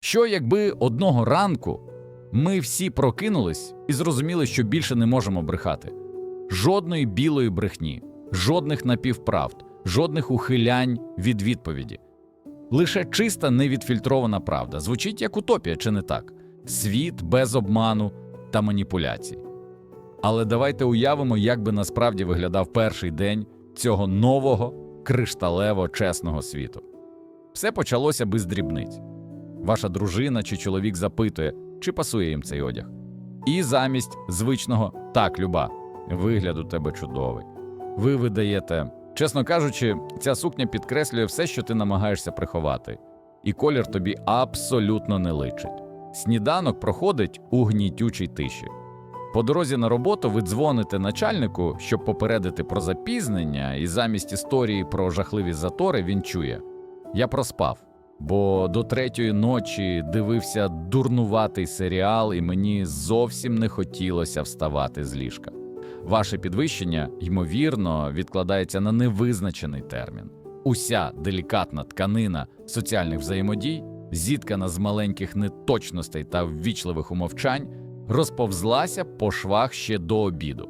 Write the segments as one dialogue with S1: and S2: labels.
S1: Що якби одного ранку ми всі прокинулись і зрозуміли, що більше не можемо брехати? Жодної білої брехні, жодних напівправд, жодних ухилянь від відповіді. Лише чиста невідфільтрована правда. Звучить як утопія, чи не так? Світ без обману та маніпуляцій. Але давайте уявимо, як би насправді виглядав перший день цього нового кришталево чесного світу. Все почалося без дрібниць. Ваша дружина чи чоловік запитує, чи пасує їм цей одяг. І замість звичного так, люба, вигляд у тебе чудовий. Ви видаєте, чесно кажучи, ця сукня підкреслює все, що ти намагаєшся приховати, і колір тобі абсолютно не личить. Сніданок проходить у гнітючій тиші. По дорозі на роботу ви дзвоните начальнику, щоб попередити про запізнення, і замість історії про жахливі затори він чує: Я проспав, бо до третьої ночі дивився дурнуватий серіал, і мені зовсім не хотілося вставати з ліжка. Ваше підвищення, ймовірно, відкладається на невизначений термін. Уся делікатна тканина соціальних взаємодій, зіткана з маленьких неточностей та ввічливих умовчань, розповзлася по швах ще до обіду.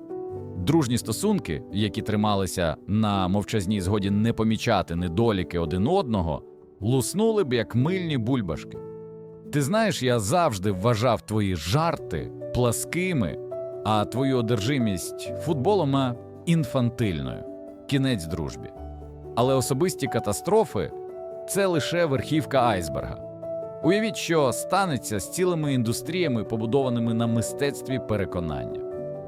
S1: Дружні стосунки, які трималися на мовчазній згоді не помічати недоліки один одного, луснули б як мильні бульбашки. Ти знаєш, я завжди вважав твої жарти пласкими, а твою одержимість футболом інфантильною, кінець дружбі. Але особисті катастрофи це лише верхівка айсберга. Уявіть, що станеться з цілими індустріями, побудованими на мистецтві переконання.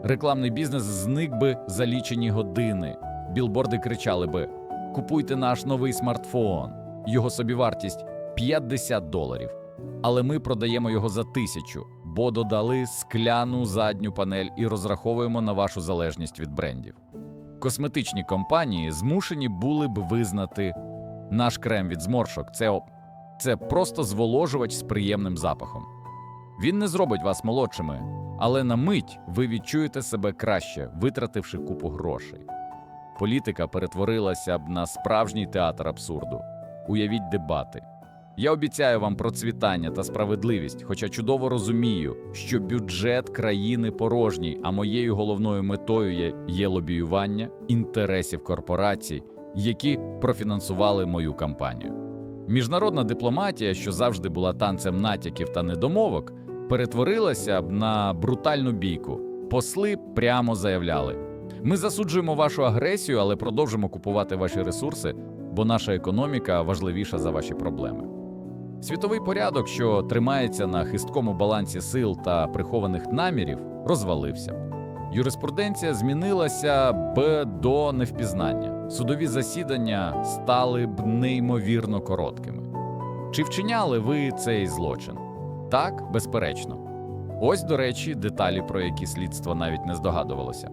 S1: Рекламний бізнес зник би за лічені години. Білборди кричали би: Купуйте наш новий смартфон, його собівартість 50 доларів. Але ми продаємо його за тисячу, бо додали скляну задню панель і розраховуємо на вашу залежність від брендів. Косметичні компанії змушені були б визнати наш крем від зморшок. Це, це просто зволожувач з приємним запахом. Він не зробить вас молодшими, але на мить ви відчуєте себе краще, витративши купу грошей. Політика перетворилася б на справжній театр абсурду. Уявіть дебати. Я обіцяю вам процвітання та справедливість, хоча чудово розумію, що бюджет країни порожній, а моєю головною метою є, є лобіювання інтересів корпорацій, які профінансували мою кампанію. Міжнародна дипломатія, що завжди була танцем натяків та недомовок, перетворилася б на брутальну бійку. Посли прямо заявляли: ми засуджуємо вашу агресію, але продовжимо купувати ваші ресурси, бо наша економіка важливіша за ваші проблеми. Світовий порядок, що тримається на хисткому балансі сил та прихованих намірів, розвалився. Юриспруденція змінилася б до невпізнання. Судові засідання стали б неймовірно короткими. Чи вчиняли ви цей злочин? Так, безперечно. Ось, до речі, деталі, про які слідство навіть не здогадувалося.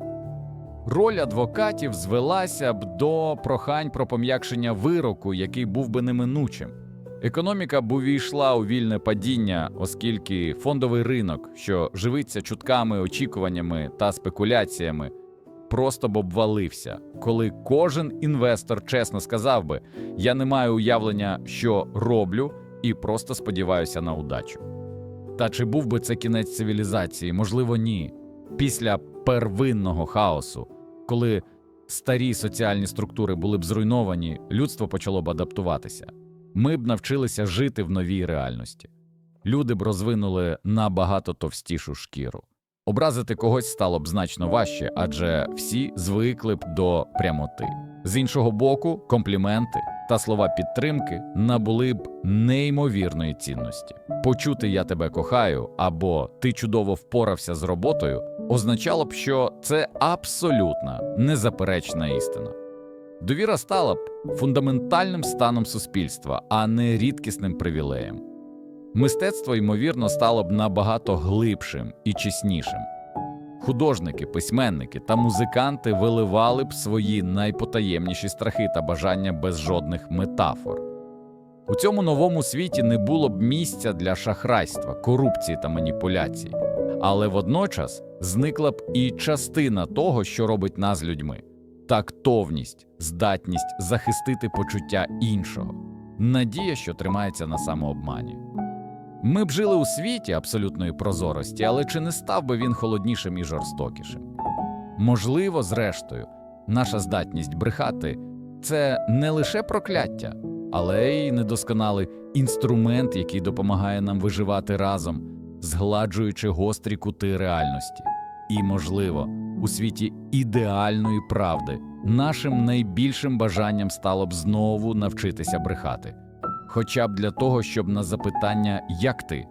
S1: Роль адвокатів звелася б до прохань про пом'якшення вироку, який був би неминучим. Економіка б увійшла у вільне падіння, оскільки фондовий ринок, що живиться чутками, очікуваннями та спекуляціями, просто б обвалився, коли кожен інвестор чесно сказав би: я не маю уявлення, що роблю, і просто сподіваюся на удачу. Та чи був би це кінець цивілізації? Можливо, ні. Після первинного хаосу, коли старі соціальні структури були б зруйновані, людство почало б адаптуватися. Ми б навчилися жити в новій реальності. Люди б розвинули набагато товстішу шкіру. Образити когось стало б значно важче, адже всі звикли б до прямоти. З іншого боку, компліменти та слова підтримки набули б неймовірної цінності. Почути я тебе кохаю або ти чудово впорався з роботою означало б, що це абсолютна незаперечна істина. Довіра стала б фундаментальним станом суспільства, а не рідкісним привілеєм. Мистецтво, ймовірно, стало б набагато глибшим і чеснішим. Художники, письменники та музиканти виливали б свої найпотаємніші страхи та бажання без жодних метафор. У цьому новому світі не було б місця для шахрайства, корупції та маніпуляцій, але водночас зникла б і частина того, що робить нас людьми тактовність, здатність захистити почуття іншого, надія, що тримається на самообмані. Ми б жили у світі абсолютної прозорості, але чи не став би він холоднішим і жорстокішим? Можливо, зрештою, наша здатність брехати це не лише прокляття, але й недосконалий інструмент, який допомагає нам виживати разом, згладжуючи гострі кути реальності. І, можливо, у світі ідеальної правди нашим найбільшим бажанням стало б знову навчитися брехати, хоча б для того, щоб на запитання як ти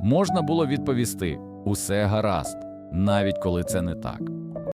S1: можна було відповісти усе гаразд, навіть коли це не так.